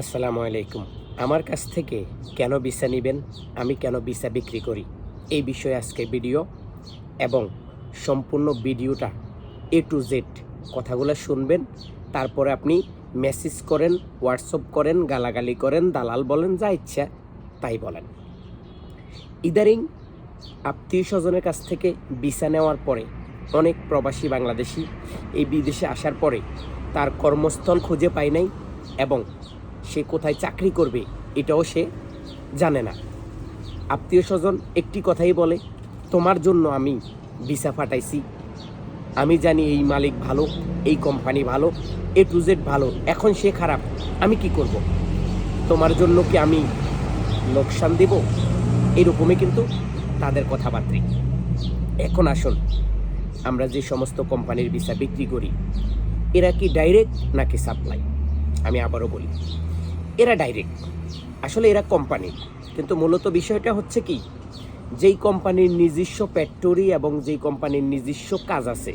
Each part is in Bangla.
আসসালামু আলাইকুম। আমার কাছ থেকে কেন ভিসা নেবেন? আমি কেন ভিসা বিক্রি করি? এই বিষয়ে আজকে ভিডিও এবং সম্পূর্ণ ভিডিওটা এ টু জেড কথাগুলো শুনবেন। তারপরে আপনি মেসেজ করেন, হোয়াটসঅ্যাপ করেন, গালাগালি করেন, দালাল বলেন, যা ইচ্ছা তাই বলেন। ইদারিং আত্মীয় স্বজনের কাছ থেকে ভিসা নেওয়ার পরে অনেক প্রবাসী বাংলাদেশি এই বিদেশে আসার পরে তার কর্মস্থল খুঁজে পায় নাই এবং সে কোথায় চাকরি করবে এটাও সে জানে না। আত্মীয় স্বজন একটি কথাই বলে, তোমার জন্য আমি ভিসা ফাটাইছি আমি জানি এই মালিক ভালো, এই কোম্পানি ভালো, এ টু জেড ভালো, এখন সে খারাপ, আমি কি করব? তোমার জন্য কি আমি লোকসান দেব? এরকমই কিন্তু তাদের কথাবার্তা। এখন আসুন, আমরা যে সমস্ত কোম্পানির ভিসা বিক্রি করি, এরা কি ডাইরেক্ট নাকি সাপ্লাই আমি আবারও বলি এরা ডাইরেক্ট আসলে এরা কোম্পানি কিন্তু মূলত বিষয়টা হচ্ছে কি, যেই কোম্পানির নিজস্ব ফ্যাক্টরি এবং যেই কোম্পানির নিজস্ব কাজ আছে,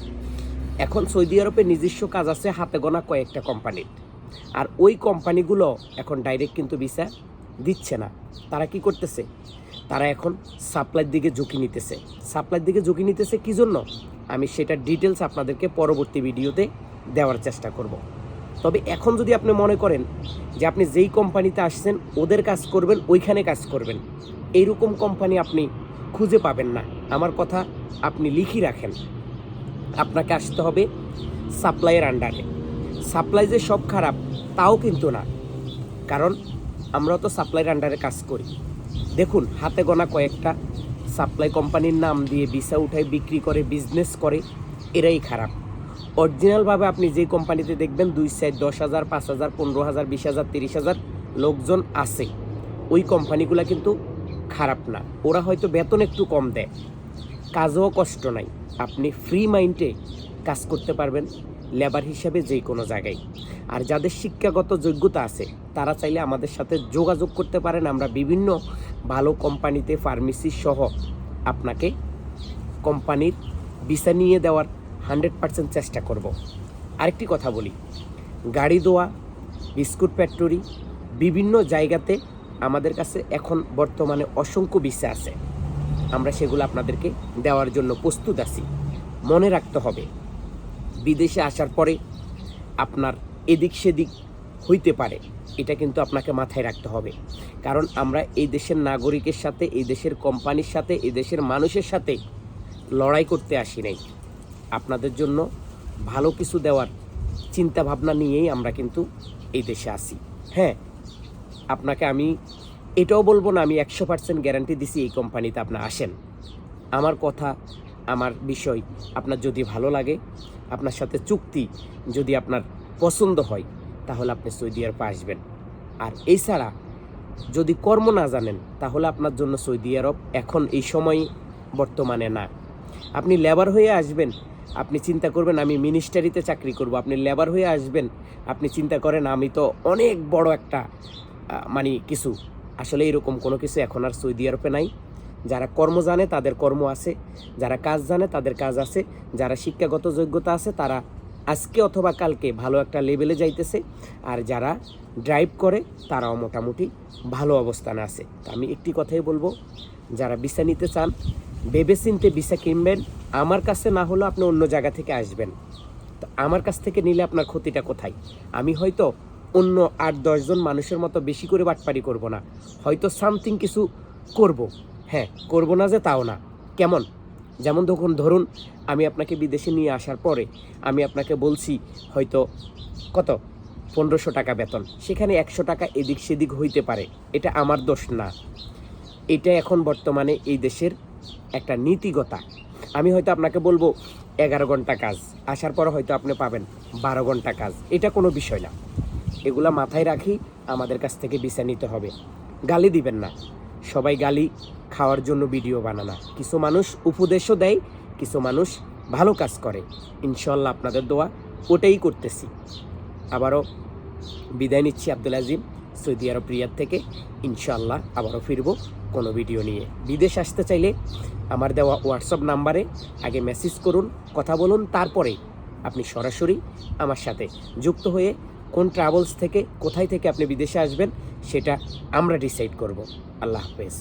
এখন সৌদি আরবে নিজস্ব কাজ আছে হাতে গোনা কয়েকটা কোম্পানির আর ওই কোম্পানিগুলো এখন ডাইরেক্ট কিন্তু ভিসা দিচ্ছে না। তারা কি করতেছে? তারা এখন সাপ্লাইয়ের দিকে ঝুঁকি নিতেছে। সাপ্লাইয়ের দিকে ঝুঁকি নিতেছে কি জন্য? আমি সেটার ডিটেলস আপনাদেরকে পরবর্তী ভিডিওতে দেওয়ার চেষ্টা করব। তবে এখন যদি আপনি মনে করেন যে আপনি যেই কোম্পানিতে আসছেন, ওদের কাজ করবেন, ওইখানে কাজ করবেন, এইরকম কোম্পানি আপনি খুঁজে পাবেন না। আমার কথা আপনি লিখি রাখেন। আপনাকে আসতে হবে সাপ্লাইয়ের আন্ডারে। সাপ্লাই যে সব খারাপ, তাও কিন্তু না। কারণ আমরা তো সাপ্লাইয়ের আন্ডারে কাজ করি। দেখুন, হাতে গোনা কয়েকটা সাপ্লাই কোম্পানির নাম দিয়ে ভিসা উঠায়, বিক্রি করে বিজনেস করে, এরাই খারাপ। অরিজিনালভাবে আপনি যে কোম্পানিতে দেখবেন দুই সাইড দশ হাজার, পাঁচ হাজার, পনেরো হাজার, বিশ হাজার, তিরিশ হাজার লোকজন আছে। ওই কোম্পানিগুলো কিন্তু খারাপ না। ওরা হয়তো বেতন একটু কম দেয়। কাজও কষ্ট নাই। আপনি ফ্রি মাইন্ডে কাজ করতে পারবেন লেবার হিসাবে যে কোনো জায়গায়। আর যাদের শিক্ষাগত যোগ্যতা আছে, তারা চাইলে আমাদের সাথে যোগাযোগ করতে পারেন। আমরা বিভিন্ন ভালো কোম্পানিতে ফার্মেসি সহ আপনাকে কোম্পানির ভিসা নিয়ে দেওয়ার হান্ড্রেড পার্সেন্ট চেষ্টা করব। আরেকটি কথা বলি। গাড়ি দোয়া বিস্কুট ফ্যাক্টরি, বিভিন্ন জায়গাতে আমাদের কাছে এখন বর্তমানে অসংখ্য ভিসা আছে। আমরা সেগুলো আপনাদেরকে দেওয়ার জন্য প্রস্তুত আছি। মনে রাখতে হবে, বিদেশে আসার পরে আপনার এদিক সেদিক হইতে পারে। এটা কিন্তু আপনাকে মাথায় রাখতে হবে। কারণ আমরা এই দেশের নাগরিকের সাথে, এই দেশের কোম্পানির সাথে, এই দেশের মানুষের সাথে লড়াই করতে আসি নাই। আপনাদের জন্য ভালো কিছু দেওয়ার চিন্তা ভাবনা নিয়েই আমরা কিন্তু এই দেশে আসি হ্যাঁ আপনাকে আমি এটাও বলব না, আমি একশো পার্সেন্ট গ্যারান্টি দিছি এই কোম্পানিতে আপনার আসেন। আমার কথা, আমার বিষয় আপনার যদি ভালো লাগে, আপনার সাথে চুক্তি যদি আপনার পছন্দ হয়, তাহলে আপনি সৌদি আরবে আসবেন। আর এছাড়া যদি কর্ম না জানেন, তাহলে আপনার জন্য সৌদি আরব এখন এই সময় বর্তমানে না। আপনি লেবার হয়ে আসবেন আপনি চিন্তা করবেন, আমি মিনিস্টারিতে চাকরি করব। আপনি লেবার হয়ে আসবেন। আপনি চিন্তা করেন, আমি তো অনেক বড় একটা মানে কিছু। আসলে এরকম কোনো কিছু এখন আর সৌদি আরবে নাই। যারা কর্ম জানে, তাদের কর্ম আছে। যারা কাজ জানে, তাদের কাজ আছে। যারা শিক্ষাগত যোগ্যতা আছে, তারা আজকে অথবা কালকে ভালো একটা লেভেলে যাইতেছে। আর যারা ড্রাইভ করে, তারাও মোটামুটি ভালো অবস্থানে আছে। তা আমি একটি কথাই বলব, যারা ভিসা নিতে চান ভেবে চিনতে ভিসা কিনবেন। আমার কাছে না হলেও আপনি অন্য জায়গা থেকে আসবেন। তো আমার কাছ থেকে নিলে আপনার ক্ষতিটা কোথায়? আমি হয়তো অন্য আট দশজন মানুষের মতো বেশি করে বাটপারি করব না। হয়তো সামথিং কিছু করব। হ্যাঁ করব না যে তাও না। কেমন? যেমন ধরুন ধরুন, আমি আপনাকে বিদেশে নিয়ে আসার পরে আমি আপনাকে বলছি, হয়তো কত? পনেরোশো টাকা বেতন। সেখানে একশো টাকা এদিক সেদিক হইতে পারে। এটা আমার দোষ না। এটা এখন বর্তমানে এই দেশের একটা নীতিগতা। আমি হয়তো আপনাকে বলব, এগারো ঘণ্টা কাজ। আসার পর হয়তো আপনি পাবেন বারো ঘণ্টা কাজ। এটা কোনো বিষয় না। এগুলা মাথায় রাখি, আমাদের কাছ থেকে বিচার নিতে হবে। গালি দিবেন না। সবাই গালি, খাওয়ার জন্য ভিডিও বানানা কিছু মানুষ উপদেশও দেয়, কিছু মানুষ ভালো কাজ করে। ইনশাল্লাহ আপনাদের দোয়া ওটাই করতেছি। আবারও বিদায় নিচ্ছি Abdul Azim, Saudi Arab Riyadh থেকে। ইনশাল্লাহ আবারও ফিরবো। কোনো ভিডিও নিয়ে। বিদেশ আসতে চাইলে আমার দেওয়া হোয়াটসঅ্যাপ নাম্বারে আগে মেসেজ করুন, কথা বলুন, তারপরে আপনি সরাসরি আমার সাথে যুক্ত হয়ে কোন ট্রাভেলস থেকে, কোথায় থেকে আপনি বিদেশে আসবেন, সেটা আমরা ডিসাইড করব। আল্লাহ হাফেজ।